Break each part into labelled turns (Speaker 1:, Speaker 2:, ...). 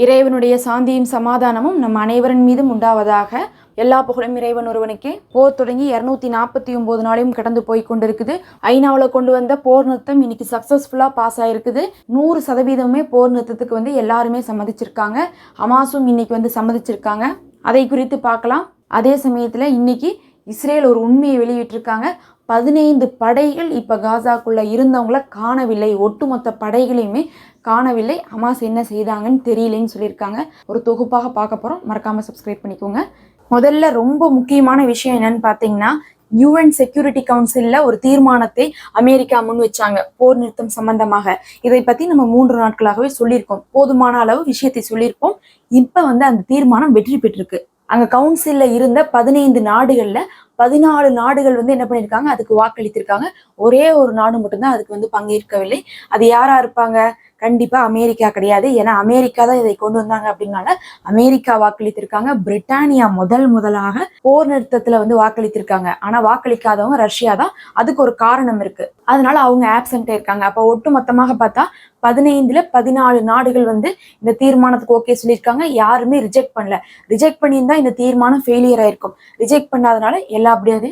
Speaker 1: இறைவனுடைய சாந்தியும் சமாதானமும் நம் அனைவரின் மீதும் உண்டாவதாக எல்லா புகழும் இறைவன் ஒருவனுக்கே. போர் தொடங்கி இரநூத்தி நாற்பத்தி ஒன்பது நாளையும் கடந்து போய் கொண்டிருக்குது. ஐநாவில் கொண்டு வந்த போர் நிறுத்தம் இன்னைக்கு சக்ஸஸ்ஃபுல்லாக பாஸ் ஆயிருக்குது. நூறு சதவீதமே போர் நிறுத்தத்துக்கு வந்து எல்லாருமே சம்மதிச்சிருக்காங்க. ஹமாஸும் இன்னைக்கு வந்து சம்மதிச்சிருக்காங்க. அதை குறித்து பார்க்கலாம். அதே சமயத்தில் இன்னைக்கு இஸ்ரேல் ஒரு உண்மையை வெளியிட்டிருக்காங்க. பதினைந்து படைகள் இப்போ காசாக்குள்ளே இருந்தவங்கள காணவில்லை. ஒட்டுமொத்த படைகளையுமே காணவில்லை. ஹமாஸ் என்ன செய்தாங்கன்னு தெரியலைன்னு சொல்லியிருக்காங்க. ஒரு தொகுப்பாக பார்க்க போகிறோம் மறக்காமல் சப்ஸ்கிரைப் பண்ணிக்கோங்க. முதல்ல ரொம்ப முக்கியமான விஷயம் என்னன்னு பார்த்தீங்கன்னா யூஎன் செக்யூரிட்டி கவுன்சிலில் ஒரு தீர்மானத்தை அமெரிக்கா முன் வச்சாங்க. போர் நிறுத்தம் சம்பந்தமாக. இதை பற்றி நம்ம மூன்று நாட்களாகவே சொல்லியிருக்கோம். போதுமான அளவு விஷயத்தை சொல்லியிருக்கோம் இப்போ வந்து அந்த தீர்மானம் வெற்றி பெற்றிருக்கு. அங்கே கவுன்சிலில் இருந்த பதினைந்து நாடுகளில் பதினாலு நாடுகள் வந்து என்ன பண்ணியிருக்காங்க அதுக்கு வாக்களித்திருக்காங்க. ஒரே ஒரு நாடு மட்டும்தான் அதுக்கு வந்து பங்கேற்கவில்லை. அது யாரா இருப்பாங்க? கண்டிப்பா அமெரிக்கா கிடையாது. ஏன்னா அமெரிக்கா தான் இதை கொண்டு வந்தாங்க அப்படின்னால அமெரிக்கா வாக்களித்திருக்காங்க. பிரிட்டானியா முதல் முதலாக போர் நிறுத்தத்துல வந்து வாக்களித்திருக்காங்க. ஆனா வாக்களிக்காதவங்க ரஷ்யா தான். அதுக்கு ஒரு காரணம் இருக்கு. அதனால அவங்க ஆப்சண்டா இருக்காங்க. அப்போ ஒட்டு மொத்தமாக பார்த்தா பதினைந்துல பதினாலு நாடுகள் வந்து இந்த தீர்மானத்துக்கு ஓகே சொல்லியிருக்காங்க. யாருமே ரிஜெக்ட் பண்ணல. ரிஜெக்ட் பண்ணியிருந்தா இந்த தீர்மானம் ஃபெயிலியர் ஆயிருக்கும். ரிஜெக்ட் பண்ணாதனால எல்லா அப்படியாவது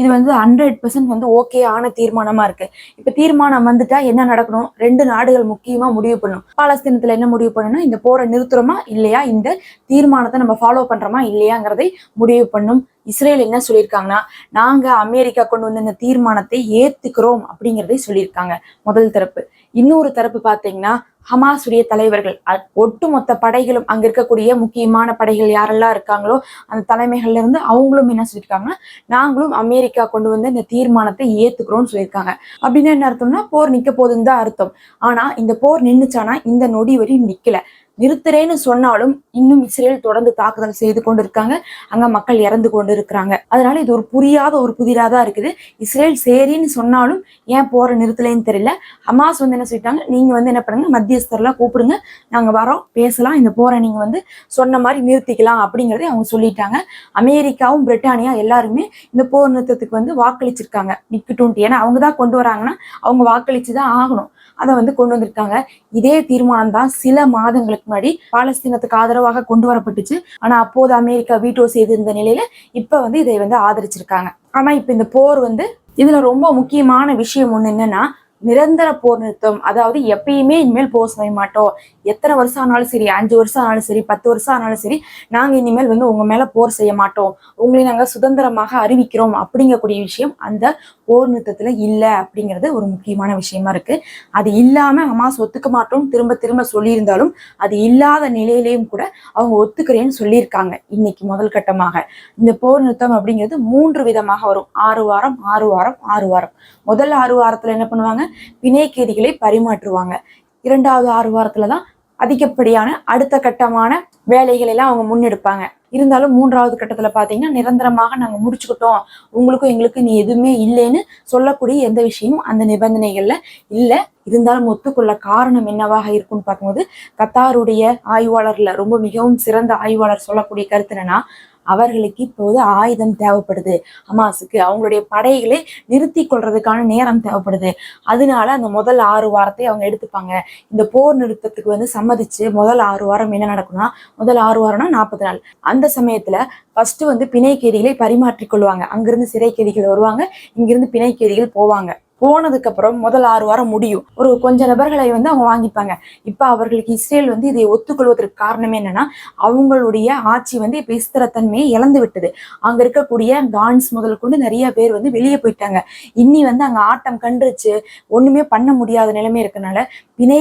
Speaker 1: இது வந்து ஹண்ட்ரட் பெர்சன்ட் வந்து ஓகே ஆன தீர்மானமா இருக்கு. இப்ப தீர்மானம் வந்துட்டா என்ன நடக்கணும்? ரெண்டு நாடுகள் முக்கியமா முடிவு பண்ணும் பாலஸ்தீனத்துல என்ன முடிவு பண்ணணும்? இந்த போரை நிறுத்துறோமா? இல்லையா? இந்த தீர்மானத்தை நம்ம ஃபாலோ பண்றோமா? இல்லையாங்கிறதை முடிவு பண்ணும். இஸ்ரேல் என்ன சொல்லியிருக்காங்கன்னா நாங்க அமெரிக்கா கொண்டு வந்த இந்த தீர்மானத்தை ஏத்துக்கிறோம் அப்படிங்கிறதை சொல்லியிருக்காங்க. முதல் தரப்பு. இன்னொரு தரப்பு பார்த்தீங்கன்னா ஹமாஸுடைய தலைவர்கள் ஒட்டுமொத்த படைகளும் அங்க இருக்கக்கூடிய முக்கியமான படைகள் யாரெல்லாம் இருக்காங்களோ அந்த தலைமைகள்ல இருந்து அவங்களும் என்ன சொல்லியிருக்காங்கன்னா நாங்களும் அமெரிக்கா கொண்டு வந்து இந்த தீர்மானத்தை ஏத்துக்கிறோம்னு சொல்லியிருக்காங்க. அப்படின்னு என்ன அர்த்தம்னா போர் நிக்க போகுதுன்னு தான் அர்த்தம். ஆனா இந்த போர் நின்றுச்சானா இந்த நொடி வரையும் நிக்கல. நிறுத்துறேன்னு சொன்னாலும் இன்னும் இஸ்ரேல் தொடர்ந்து தாக்குதல் செய்து கொண்டு இருக்காங்க அங்க மக்கள் இறந்து கொண்டு இருக்கிறாங்க அதனால இது ஒரு புரியாத ஒரு புதிராக தான் இருக்குது. இஸ்ரேல் சரின்னு சொன்னாலும் ஏன் போற நிறுத்தலைன்னு தெரியல. ஹமாஸ் வந்து என்ன சொல்லிட்டாங்க? நீங்க வந்து என்ன பண்ணுங்க? மத்தியஸ்தர்லாம் கூப்பிடுங்க. நாங்க வரோம். பேசலாம். இந்த போரை நீங்க வந்து சொன்ன மாதிரி நிறுத்திக்கலாம் அப்படிங்கறதே அவங்க சொல்லிட்டாங்க. அமெரிக்காவும் பிரிட்டானியா எல்லாருமே இந்த போர் நிறுத்தத்துக்கு வந்து வாக்களிச்சிருக்காங்க. நிக்கட்டும் ஏன்னா அவங்க தான் கொண்டு வராங்கன்னா அவங்க வாக்களிச்சு தான் ஆகணும். அதை வந்து கொண்டு வந்திருக்காங்க. இதே தீர்மானம் தான் சில மாதங்களுக்கு முன்னாடி பாலஸ்தீனத்துக்கு ஆதரவாக கொண்டு வரப்பட்டுச்சு. ஆனா அப்போது அமெரிக்கா வீட்டோ செய்திருந்த நிலையில இப்ப வந்து இதை வந்து ஆதரிச்சிருக்காங்க. ஆனா இப்ப இந்த போர் வந்து இதுல ரொம்ப முக்கியமான விஷயம் ஒண்ணு என்னன்னா நிரந்தர போர் நிறுத்தம். அதாவது எப்பயுமே இனிமேல் போர் செய்ய மாட்டோம். எத்தனை வருஷம் ஆனாலும் சரி அஞ்சு வருஷம் ஆனாலும் சரி பத்து வருஷம் ஆனாலும் சரி நாங்கள் இனிமேல் வந்து உங்க மேல போர் செய்ய மாட்டோம். உங்களை நாங்கள் சுதந்திரமாக அறிவிக்கிறோம் அப்படிங்கக்கூடிய விஷயம் அந்த போர் நிறுத்தத்துல இல்லை அப்படிங்கிறது ஒரு முக்கியமான விஷயமா இருக்கு. அது இல்லாம ஹமாஸ் ஒத்துக்க மாட்டோம் திரும்ப திரும்ப சொல்லியிருந்தாலும் அது இல்லாத நிலையிலையும் கூட அவங்க ஒத்துக்கிறேன்னு சொல்லியிருக்காங்க இன்னைக்கு முதல் கட்டமாக. இந்த போர் நிறுத்தம் அப்படிங்கிறது மூன்று விதமாக வரும். ஆறு வாரம் ஆறு வாரம் ஆறு வாரம். முதல் ஆறு வாரத்துல என்ன பண்ணுவாங்க? வினைக்கீதிகளை பரிமாற்றுவாங்க. இரண்டாவது ஆறு வாரத்துல தான் அதிகப்படியான அடுத்த கட்டமான வேலைகள் எல்லாம் அவங்க முன்னெடுப்பாங்க. இருந்தாலும் மூன்றாவது கட்டத்துல பாத்தீங்கன்னா நிரந்தரமாக நாங்க முடிச்சுக்கிட்டோம். உங்களுக்கும் எங்களுக்கு நீ எதுவுமே இல்லைன்னு சொல்லக்கூடிய எந்த விஷயமும் அந்த நிபந்தனைகள்ல இல்ல. இருந்தாலும் ஒத்துக்கொள்ள காரணம் என்னவாக இருக்கும்னு பார்க்கும்போது கத்தாருடைய ஆய்வாளர்ல ரொம்ப மிகவும் சிறந்த ஆய்வாளர் சொல்லக்கூடிய கருத்து என்னன்னா அவர்களுக்கு இப்போது ஆயுதம் தேவைப்படுது. ஹமாஸுக்கு அவங்களுடைய படைகளை நிறுத்தி கொள்றதுக்கான நேரம் தேவைப்படுது. அதனால அந்த முதல் ஆறு வாரத்தை அவங்க எடுத்துப்பாங்க. இந்த போர் நிறுத்தத்துக்கு வந்து சம்மதிச்சு முதல் ஆறு வாரம் என்ன நடக்கும்னா முதல் ஆறு வாரம்னா நாற்பது நாள். அந்த சமயத்துல ஃபர்ஸ்ட் வந்து பிணைக்கேதிகளை கைதிகளை பரிமாற்றிக் கொள்வாங்க. அங்கிருந்து சிறை வருவாங்க. இங்கிருந்து பிணைக்கேதிகள் போவாங்க. போனதுக்கு அப்புறம் முதல் ஆறு வாரம் முடியும். ஒரு கொஞ்ச நபர்களை வந்து அவங்க வாங்கிப்பாங்க. இப்ப அவர்களுக்கு இஸ்ரேல் வந்து இதை ஒத்துக்கொள்வதற்கு காரணம் என்னன்னா அவங்களுடைய ஆட்சி வந்து இப்ப இஸ்திரத்தன்மையை இழந்து விட்டது. அங்க இருக்கக்கூடிய கான்ஸ் முதல் கொண்டு நிறைய பேர் வந்து வெளியே போயிட்டாங்க. இன்னி வந்து அங்க ஆட்டம் கண்டுருச்சு. ஒண்ணுமே பண்ண முடியாத நிலைமை இருக்கனால பிணை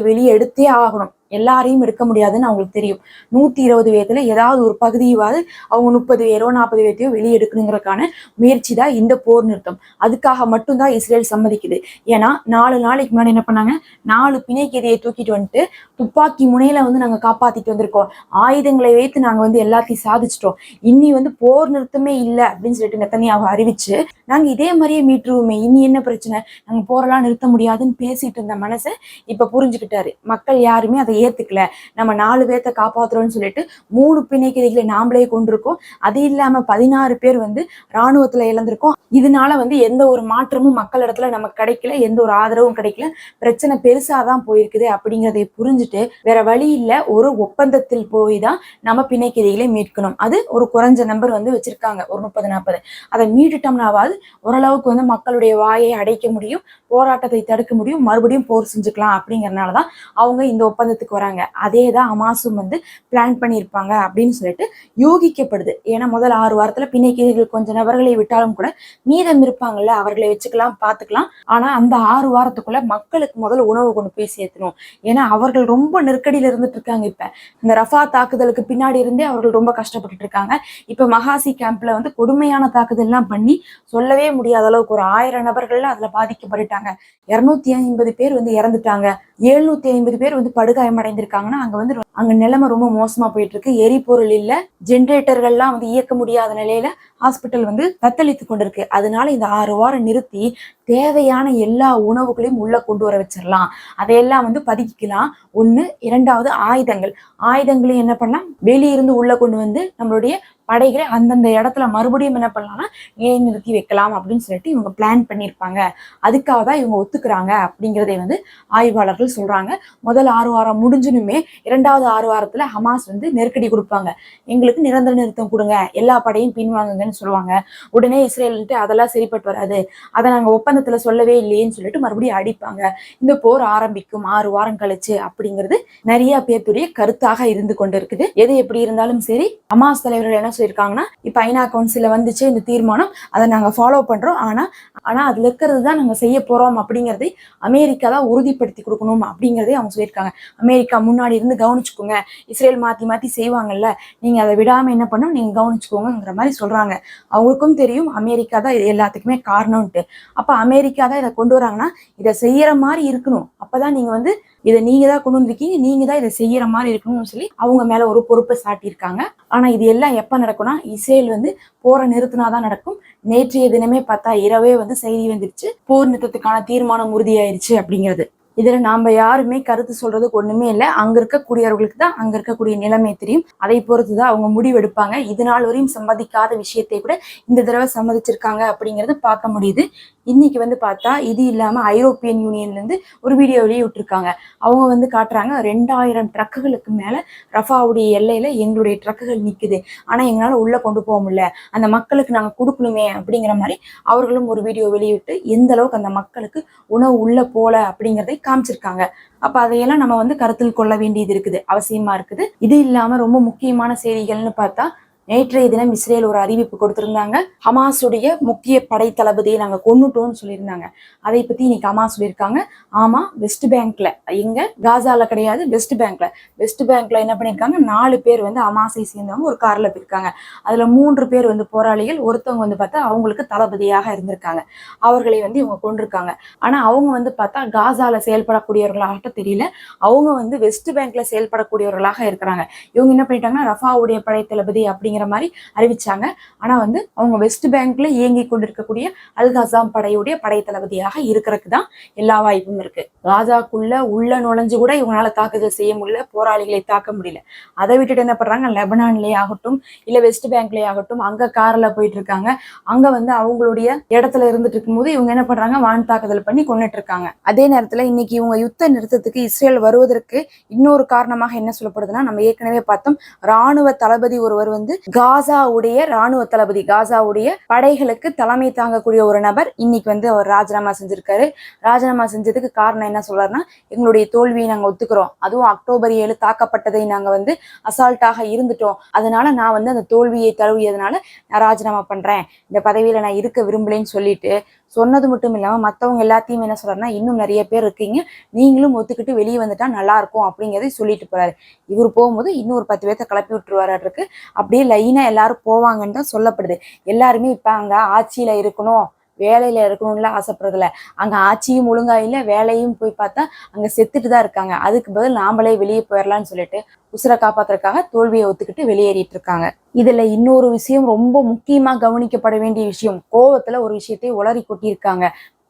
Speaker 1: வெளியே எடுத்தே ஆகணும். எல்லாரையும் எடுக்க முடியாதுன்னு அவங்களுக்கு தெரியும். நூத்தி இருபது பேர்த்துல ஏதாவது ஒரு பகுதியாவது அவங்க முப்பது பேரோ நாற்பது பேர்த்தையோ வெளியே எடுக்கணுங்கிறதுக்கான முயற்சி தான் இந்த போர் நிறுத்தம். அதுக்காக மட்டும்தான் இஸ்ரேல் சம்மதிக்குது. ஏன்னா நாலு நாளைக்கு முன்னாடி என்ன பண்ணாங்க? நாலு பிணைக்கதையை தூக்கிட்டு வந்துட்டு துப்பாக்கி முனையில வந்து நாங்க காப்பாத்திட்டு வந்திருக்கோம். ஆயுதங்களை வைத்து நாங்க வந்து எல்லாத்தையும் சாதிச்சிட்டோம். இன்னி வந்து போர் நிறுத்தமே இல்லை அப்படின்னு சொல்லிட்டு நெத்தனியாவை அறிவிச்சு நாங்க இதே மாதிரியே மீட்டுருவோமே இனி என்ன பிரச்சனை? நாங்க போரெல்லாம் நிறுத்த முடியாதுன்னு பேசிட்டு இருந்த மனசை இப்ப புரிஞ்சுக்கிட்டாரு. மக்கள் யாருமே அதை ஏத்துக்கல. நம்ம நாலு பேர்த்த காப்பாத்துறோம்னு சொல்லிட்டு மூணு பிணை நாமளே கொண்டிருக்கோம். அது இல்லாம பதினாறு பேர் வந்து ராணுவத்துல இழந்திருக்கோம். இதனால வந்து எந்த ஒரு மாற்றமும் மக்கள் இடத்துல நமக்கு கிடைக்கல. எந்த ஒரு ஆதரவும் கிடைக்கல. பிரச்சனை பெருசாதான் போயிருக்குது அப்படிங்கிறதை புரிஞ்சுட்டு வேற வழி இல்ல. ஒரு ஒப்பந்தத்தில் போய் தான் நம்ம பிணை மீட்கணும். அது ஒரு குறைஞ்ச நம்பர் வந்து வச்சிருக்காங்க. ஒரு முப்பது நாற்பது அதை மீட்டுட்டோம்னாவது ஓரளவுக்கு வந்து மக்களுடைய வாயை அடைக்க முடியும். போராட்டத்தை தடுக்க முடியும். மறுபடியும் போர் செஞ்சுக்கலாம் அப்படிங்கறதுனாலதான் அவங்க இந்த ஒப்பந்தத்துக்கு வராங்க அதே தான் அமாசும் வந்து பிளான் பண்ணியிருப்பாங்க அப்படின்னு சொல்லிட்டு யூகிக்கப்படுது. ஏன்னா முதல் ஆறு வாரத்துல பிணைக்கிறீர்கள் கொஞ்ச கொஞ்சம் நபர்களை விட்டாலும் கூட மீதம் இருப்பாங்கல்ல அவர்களை வச்சுக்கலாம் பார்த்துக்கலாம். ஆனா அந்த ஆறு வாரத்துக்குள்ள மக்களுக்கு முதல்ல உணவு கொண்டு போய் சேர்த்தணும். ஏன்னா அவர்கள் ரொம்ப நெருக்கடியில இருந்துட்டு இருக்காங்க இப்ப. இந்த ரஃபா தாக்குதலுக்கு பின்னாடி இருந்தே அவர்கள் ரொம்ப கஷ்டப்பட்டுட்டு இருக்காங்க. இப்ப மகாசி கேம்ப்ல வந்து கொடுமையான தாக்குதல்லாம் பண்ணி சொல்லவே முடியாத அளவுக்கு ஒரு ஆயிரம் நபர்கள்ல அதுல பாதிக்கப்பட்டுட்டாங்க. இருநூத்தி ஐம்பது பேர் வந்து இறந்துட்டாங்க. எழுநூத்தி ஐம்பது பேர் வந்து படுகாயமடைந்திருக்காங்கன்னா அங்க வந்து அங்க நிலைமை ரொம்ப மோசமா போயிட்டு இருக்கு எரிபொருள் இல்ல ஜென்ரேட்டர்கள்லாம் வந்து இயக்க முடியாத நிலையில ஹாஸ்பிட்டல் வந்து தத்தளித்து கொண்டிருக்கு. அதனால இந்த ஆறு வாரம் நிறுத்தி தேவையான எல்லா உணவுகளையும் உள்ள கொண்டு வர வச்சிடலாம். அதையெல்லாம் வந்து பதுக்கிக்கலாம். ஒன்று இரண்டாவது ஆயுதங்கள். ஆயுதங்களையும் என்ன பண்ணலாம்? வெளியிருந்து உள்ள கொண்டு வந்து நம்மளுடைய படைகளை அந்தந்த இடத்துல மறுபடியும் என்ன பண்ணலாம்னா நிலைநிறுத்தி வைக்கலாம் அப்படின்னு சொல்லிட்டு இவங்க பிளான் பண்ணியிருப்பாங்க. அதுக்காக தான் இவங்க ஒத்துக்கிறாங்க அப்படிங்கிறதை வந்து ஆய்வாளர்கள் சொல்றாங்க. முதல் ஆறு வாரம் முடிஞ்சுனுமே இரண்டாவது ஆறு வாரத்துல ஹமாஸ் வந்து நெருக்கடி கொடுப்பாங்க. எங்களுக்கு நிரந்தர நிறுத்தம் கொடுங்க எல்லா படையும் பின்வாங்குங்கன்னு சொல்லுவாங்க. உடனே இஸ்ரேல்ட்டு அதெல்லாம் சரிப்பட்டு வராது. அதை நாங்க ஒப்பந்தத்துல சொல்லவே இல்லையேன்னு சொல்லிட்டு மறுபடியும் அடிப்பாங்க. இந்த போர் ஆரம்பிக்கும் ஆறு வாரம் கழிச்சு அப்படிங்கிறது நிறைய பேர்த்துடைய கருத்தாக இருந்து கொண்டு இருக்குது எது எப்படி இருந்தாலும் சரி ஹமாஸ் தலைவர்கள் என்ன சொல்லியிருக்காங்கன்னா இப்போ ஐநா கவுன்சில வந்துச்சு இந்த தீர்மானம் அதை நாங்க ஃபாலோ பண்றோம். ஆனா ஆனா அதுல இருக்கிறது தான் நாங்க செய்ய போறோம் அப்படிங்கிறதை அமெரிக்கா தான் உறுதிப்படுத்தி கொடுக்கணும் அப்படிங்கிறதே அவங்க சொல்லியிருக்காங்க. அமெரிக்கா முன்னாடி இருந்து கவனிச்சுக்கோங்க. இஸ்ரேல் மாத்தி மாத்தி செய்வாங்கல்ல நீங்க அதை விடாம என்ன பண்ணும் நீங்க கவனிச்சுக்கோங்கிற மாதிரி சொல்றாங்க. அவங்களுக்கும் தெரியும் அமெரிக்கா தான் இது எல்லாத்துக்குமே காரணம்ட்டு அப்ப அமெரிக்கா தான் இதை கொண்டு வராங்கன்னா இதை செய்யற மாதிரி இருக்கணும். அப்பதான் நீங்க வந்து இதை நீங்க தான் கொண்டு வந்திருக்கீங்க நீங்க தான் இதை செய்யற மாதிரி இருக்கணும்னு சொல்லி அவங்க மேல ஒரு பொறுப்பை சாட்டியிருக்காங்க. ஆனா இது எல்லாம் எப்ப நடக்கும்னா இஸ்ரேல் வந்து போரை நிறுத்தினாதான் நடக்கும். நேற்றைய தினமே பார்த்தா இரவே வந்து செய்தி வந்துருச்சு. போர் நிறுத்தத்துக்கான தீர்மானம் உறுதியாயிருச்சு அப்படிங்கிறது. இதுல நாம யாருமே கருத்து சொல்றதுக்கு ஒண்ணுமே இல்லை. அங்க இருக்கக்கூடியவர்களுக்கு தான் அங்க இருக்கக்கூடிய நிலைமை தெரியும். அதை பொறுத்து தான் அவங்க முடிவெடுப்பாங்க இது நாள் வரையும் சம்மதிக்காத விஷயத்தை கூட இந்த தடவை சம்மதிச்சிருக்காங்க அப்படிங்கறத பார்க்க முடியுது. இன்னைக்கு வந்து பார்த்தா இது இல்லாம ஐரோப்பியன் யூனியன்ல இருந்து ஒரு வீடியோ வெளியிட்டிருக்காங்க. அவங்க வந்து காட்டுறாங்க ரெண்டாயிரம் ட்ரக்குகளுக்கு மேல ரஃபாவுடைய எல்லையில எங்களுடைய ட்ரக்குகள் நிக்குது. ஆனா எங்களால உள்ள கொண்டு போக முடியல. அந்த மக்களுக்கு நாங்க கொடுக்கணுமே அப்படிங்கிற மாதிரி அவர்களும் ஒரு வீடியோ வெளியிட்டு எந்த அளவுக்கு அந்த மக்களுக்கு உணவு உள்ள போல அப்படிங்கிறதை காமிச்சிருக்காங்க. அப்ப அதையெல்லாம் நம்ம வந்து கருத்தில் கொள்ள வேண்டியது இருக்குது. அவசியமா இருக்குது. இது இல்லாம ரொம்ப முக்கியமான செய்திகள்னு பார்த்தா நேற்றைய தினம் இஸ்ரேல் ஒரு அறிவிப்பு கொடுத்திருந்தாங்க. ஹமாஸுடைய முக்கிய படை தளபதியை நாங்க கொண்டுட்டோம்னு சொல்லியிருந்தாங்க. அதை பத்தி இன்னைக்கு ஹமாஸ் சொல்லியிருக்காங்க. ஆமா வெஸ்ட் பேங்க்ல எங்க? காசால கிடையாது வெஸ்ட் பேங்க்ல. வெஸ்ட் பேங்க்ல என்ன பண்ணிருக்காங்க நாலு பேர் வந்து ஹமாஸை சேர்ந்தவங்க ஒரு கார்ல போயிருக்காங்க. அதுல மூன்று பேர் வந்து போராளிகள் ஒருத்தவங்க வந்து பார்த்தா அவங்களுக்கு தளபதியாக இருந்திருக்காங்க. அவர்களை வந்து இவங்க கொண்டிருக்காங்க ஆனா அவங்க வந்து பார்த்தா காசால செயல்படக்கூடியவர்களாக தெரியல. அவங்க வந்து வெஸ்ட் பேங்க்ல செயல்படக்கூடியவர்களாக இருக்கிறாங்க. இவங்க என்ன பண்ணிட்டாங்கன்னா ரஃபாவுடைய படை தளபதி அப்படிங்கிற மாதிரி அறிவிச்சாங்க. ஆனா வந்து அவங்க வெஸ்ட் பேங்க்ல இயங்கி கொண்டிருக்கக்கூடிய அல் கசாம் படையுடைய படை தளபதியாக இருக்கிறதுக்கு தான் எல்லா வாய்ப்பும் இருக்கு. காசாக்குள்ள உள்ள நுழைஞ்சு கூட இவங்களால தாக்குதல் செய்ய முடியல போராளிகளை தாக்க முடியல. அதை விட்டுட்டு என்ன பண்றாங்க? லெபனான்லேயே ஆகட்டும் இல்ல வெஸ்ட் பேங்க்லயே ஆகட்டும் அங்க கார்ல போயிட்டு இருக்காங்க. அங்க வந்து அவங்களுடைய இடத்துல இருந்துட்டு இருக்கும்போது இவங்க என்ன பண்றாங்க? வான் தாக்குதல் பண்ணி கொண்டுட்டு இருக்காங்க. அதே நேரத்துல இன்னைக்கு இவங்க யுத்த நிறுத்தத்துக்கு இஸ்ரேல் வருவதற்கு இன்னொரு காரணமாக என்ன சொல்லப்படுதுன்னா நம்ம ஏற்கனவே பார்த்தோம் ராணுவ தளபதி ஒருவர் வந்து காசாவுடைய ராணுவ தளபதி காசாவுடைய படைகளுக்கு தலைமை தாங்கக்கூடிய ஒரு நபர் இன்னைக்கு வந்து அவர் ராஜினாமா செஞ்சிருக்காரு. ராஜினாமா செஞ்சதுக்கு காரணம் என்ன சொல்றாருன்னா எங்களுடைய தோல்வியை நாங்க ஒத்துக்கிறோம். அதுவும் அக்டோபர் ஏழு தாக்கப்பட்டதை நாங்க வந்து அசால்ட்டாக இருந்துட்டோம். அதனால நான் வந்து அந்த தோல்வியை தழுவியதுனால நான் ராஜினாமா பண்றேன். இந்த பதவியில நான் இருக்க விரும்பலைன்னு சொல்லிட்டு சொன்னது மட்டும் இல்லாம மத்தவங்க எல்லாத்தையும் என்ன சொல்றாருன்னா இன்னும் நிறைய பேர் இருக்கீங்க. நீங்களும் ஒத்துக்கிட்டு வெளியே வந்துட்டா நல்லா இருக்கும் அப்படிங்கறதை சொல்லிட்டு போறாரு. இவர் போகும்போது இன்னும் ஒரு பத்து பேர்த்த கிளப்பி விட்டுருவாருக்கு அப்படியே லைனா எல்லாரும் போவாங்கன்னு தான் சொல்லப்படுது. எல்லாருமே இப்ப அங்க ஆட்சியில இருக்கணும் வேலையில இருக்கணும்ல ஆசைப்படுறதில்ல. அங்க ஆட்சியும் ஒழுங்கா இல்ல வேலையும் போய் பார்த்தா அங்க செத்துட்டு தான் இருக்காங்க. அதுக்கு பதில் நாமளே வெளியே போயிடலாம்னு சொல்லிட்டு உசுரை காப்பாத்துறதுக்காக தோல்வியை ஒத்துக்கிட்டு வெளியேறிட்டு இருக்காங்க. இதுல இன்னொரு விஷயம் ரொம்ப முக்கியமா கவனிக்கப்பட வேண்டிய விஷயம் கோவத்துல ஒரு விஷயத்தை உளறி கொட்டியிருக்காங்க.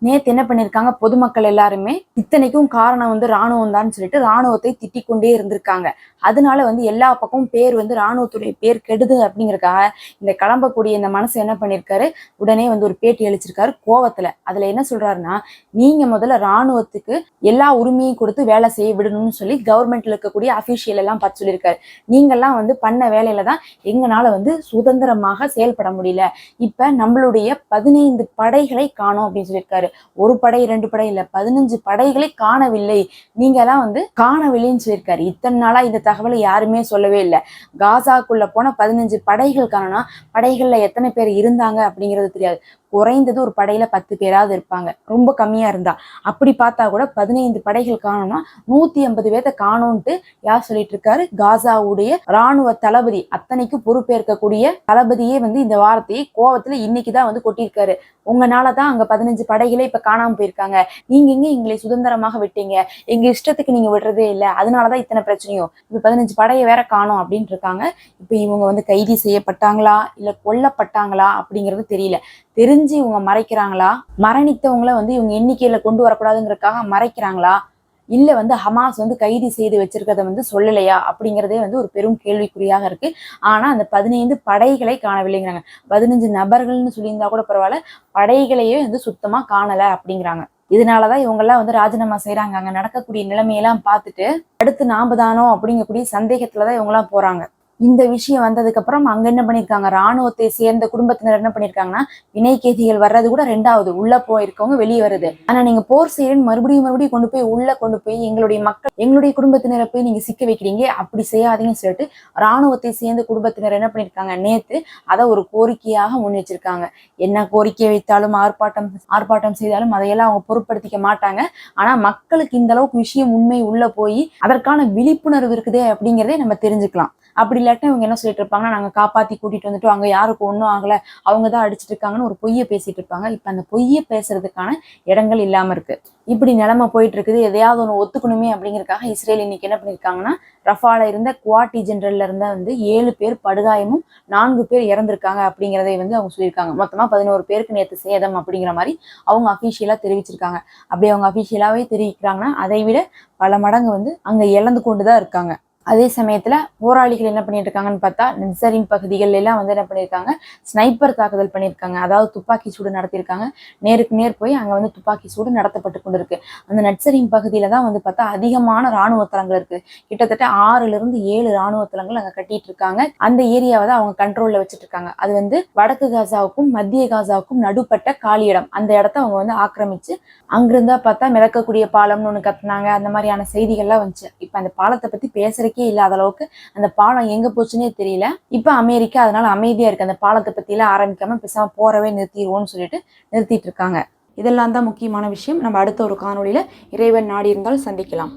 Speaker 1: நேத்து என்ன பண்ணிருக்காங்க? பொதுமக்கள் எல்லாருமே இத்தனைக்கும் காரணம் வந்து ராணுவம் தான் சொல்லிட்டு ராணுவத்தை திட்டிக் கொண்டே இருந்திருக்காங்க. அதனால வந்து எல்லா பக்கமும் பேர் வந்து ராணுவத்துடைய பேர் கெடுது அப்படிங்கறக்காக இந்த கிளம்பக்கூடிய இந்த மனசு என்ன பண்ணிருக்காரு? உடனே வந்து ஒரு பேட்டி அளிச்சிருக்காரு கோவத்துல. அதுல என்ன சொல்றாருன்னா நீங்க முதல்ல ராணுவத்துக்கு எல்லா உரிமையும் கொடுத்து வேலை செய்ய விடணும்னு சொல்லி கவர்மெண்ட்ல இருக்கக்கூடிய அபிஷியல் எல்லாம் பார்த்து சொல்லியிருக்காரு. நீங்கெல்லாம் வந்து பண்ண வேலையில தான் எங்களால வந்து சுதந்திரமாக செயல்பட முடியல. இப்ப நம்மளுடைய பதினைந்து படைகளை காணும் அப்படின்னு சொல்லியிருக்காரு. ஒரு படை ரெண்டு படை இல்ல பதினஞ்சு படைகளை காணவில்லை. நீங்க எல்லாம் வந்து காணவில்லைன்னு சொல்லியிருக்காரு. இத்தனை நாளா இந்த தகவலை யாருமே சொல்லவே இல்லை. காசாக்குள்ள போன பதினஞ்சு படைகள் காணோம்னா படைகள்ல எத்தனை பேர் இருந்தாங்க அப்படிங்கிறது தெரியாது. குறைந்தது ஒரு படையில பத்து பேராவது இருப்பாங்க. ரொம்ப கம்மியா இருந்தா. அப்படி பார்த்தா கூட பதினைந்து படைகள் காணோம்னா நூத்தி ஐம்பது பேர்த்த காணோன்ட்டு யார் சொல்லிட்டு இருக்காரு? காசாவுடைய ராணுவ தளபதி. அத்தனைக்கு பொறுப்பேற்கக்கூடிய தளபதியே வந்து இந்த வார்த்தையை கோவத்துல இன்னைக்குதான் வந்து கொட்டியிருக்காரு. உங்களால தான் அங்க பதினஞ்சு படைகளே இப்ப காணாம போயிருக்காங்க. நீங்க எங்க எங்களை சுதந்திரமாக விட்டீங்க? எங்க இஷ்டத்துக்கு நீங்க விடுறதே இல்லை. அதனாலதான் இத்தனை பிரச்சனையும். இப்ப பதினஞ்சு படையை வேற காணோம் அப்படின்ட்டு இருக்காங்க. இப்ப இவங்க வந்து கைது செய்யப்பட்டாங்களா? இல்ல கொல்லப்பட்டாங்களா? அப்படிங்கிறது தெரியல. தெரிஞ்ச இவங்க மறைக்கிறாங்களா? மரணித்தவங்களை வந்து இவங்க எண்ணிக்கையில கொண்டு வரக்கூடாதுங்கிறதுக்காக மறைக்கிறாங்களா? இல்ல வந்து ஹமாஸ் வந்து கைது செய்து வச்சிருக்கிறத வந்து சொல்லலையா? அப்படிங்கிறதே வந்து ஒரு பெரும் கேள்விக்குறியாக இருக்கு. ஆனா அந்த பதினைந்து படைகளை காணவில்லைங்கிறாங்க. பதினஞ்சு நபர்கள்னு சொல்லியிருந்தா கூட பரவாயில்ல படைகளையே வந்து சுத்தமா காணல அப்படிங்கிறாங்க. இதனாலதான் இவங்கெல்லாம் வந்து ராஜினாமா செய்யறாங்க அங்க நடக்கக்கூடிய நிலைமையெல்லாம் பார்த்துட்டு அடுத்து நாம தானோ அப்படிங்கக்கூடிய சந்தேகத்துலதான் இவங்கெல்லாம் போறாங்க. இந்த விஷயம் வந்ததுக்கு அப்புறம் அங்க என்ன பண்ணிருக்காங்க? ராணுவத்தை சேர்ந்த குடும்பத்தினர் என்ன பண்ணிருக்காங்கன்னா வினைக்கேதிகள் வர்றது கூட ரெண்டாவது. உள்ள போயிருக்கவங்க வெளியே வருது. ஆனா நீங்க போர் செய்யறேன்னு மறுபடியும் மறுபடியும் கொண்டு போய் உள்ள கொண்டு போய் எங்களுடைய மக்கள் எங்களுடைய குடும்பத்தினரை போய் நீங்க சிக்க வைக்கிறீங்க அப்படி செய்யாதீங்கன்னு சொல்லிட்டு ராணுவத்தை சேர்ந்த குடும்பத்தினர் என்ன பண்ணிருக்காங்க? நேத்து அதை ஒரு கோரிக்கையாக முன் வச்சிருக்காங்க. என்ன கோரிக்கை வைத்தாலும் ஆர்ப்பாட்டம் ஆர்ப்பாட்டம் செய்தாலும் அதையெல்லாம் அவங்க பொருட்படுத்திக்க மாட்டாங்க. ஆனா மக்களுக்கு இந்த அளவுக்கு விஷயம் உண்மை உள்ள போய் அதற்கான விழிப்புணர்வு இருக்குதே அப்படிங்கிறதே நம்ம தெரிஞ்சுக்கலாம். அப்படி இல்லாட்டி இவங்க என்ன சொல்லிட்டு இருப்பாங்கன்னா நாங்க காப்பாத்தி கூட்டிட்டு வந்துட்டு அங்க யாருக்கும் ஒன்றும் ஆகல அவங்க தான் அடிச்சிட்டு இருக்காங்கன்னு ஒரு பொய்யை பேசிட்டு இருப்பாங்க. இப்ப அந்த பொய்யை பேசுறதுக்கான இடங்கள் இல்லாம இருக்கு. இப்படி நிலைமை போயிட்டு இருக்குது. எதையாவது ஒன்று ஒத்துக்கணுமே அப்படிங்கிறதுக்காக இஸ்ரேல் இன்னைக்கு என்ன பண்ணிருக்காங்கன்னா ரஃபால இருந்த குவாட்டி ஜென்ரல்ல இருந்த வந்து ஏழு பேர் படுகாயமும் நான்கு பேர் இறந்திருக்காங்க அப்படிங்கிறதை வந்து அவங்க சொல்லியிருக்காங்க. மொத்தமா பதினோரு பேருக்கு நேற்று சேதம் அப்படிங்கிற மாதிரி அவங்க அஃபீஷியலா தெரிவிச்சிருக்காங்க. அப்படி அவங்க அஃபீஷியலாவே தெரிவிக்கிறாங்கன்னா அதை விட பல மடங்கு வந்து அங்க இழந்து கொண்டு தான் இருக்காங்க. அதே சமயத்துல போராளிகள் என்ன பண்ணிட்டு இருக்காங்கன்னு பார்த்தா நெசரின் பகுதிகள் எல்லாம் வந்து என்ன பண்ணியிருக்காங்க ஸ்னைப்பர் தாக்குதல் பண்ணியிருக்காங்க அதாவது துப்பாக்கி சூடு நடத்தியிருக்காங்க நேருக்கு நேர் போய் அங்க வந்து துப்பாக்கி சூடு நடத்தப்பட்டு கொண்டிருக்கு. அந்த நட்சரின் பகுதியில தான் வந்து பார்த்தா அதிகமான ராணுவ தளங்கள் இருக்கு. கிட்டத்தட்ட ஆறுல இருந்து ஏழு ராணுவ தளங்கள் அங்க கட்டிட்டு இருக்காங்க. அந்த ஏரியாவை தான் அவங்க கண்ட்ரோல்ல வச்சுட்டு இருக்காங்க. அது வந்து வடக்கு காசாவுக்கும் மத்திய காசாவுக்கும் நடுப்பட்ட காலி இடம். அந்த இடத்த அவங்க வந்து ஆக்கிரமிச்சு அங்கிருந்தா பார்த்தா மிதக்கக்கூடிய பாலம்னு ஒண்ணு கத்துனாங்க அந்த மாதிரியான செய்திகள்லாம் வந்துச்சு. இப்ப அந்த பாலத்தை பத்தி பேசுறதுக்கே இல்லாத அளவுக்கு அந்த பாலம் எங்க போச்சுன்னே தெரியல. இப்ப அமெரிக்கா அதனால அமைதியா இருக்கு. அந்த பாலத்தை பத்தி எல்லாம் ஆரம்பிக்காம பேசாம போறவே நிறுத்திடுவோம்னு சொல்லிட்டு நிறுத்திட்டு இருக்காங்க. இதெல்லாம் தான் முக்கியமான விஷயம். நம்ம அடுத்த ஒரு காணொலியில இறைவன் நாடி இருந்தால் சந்திக்கலாம்.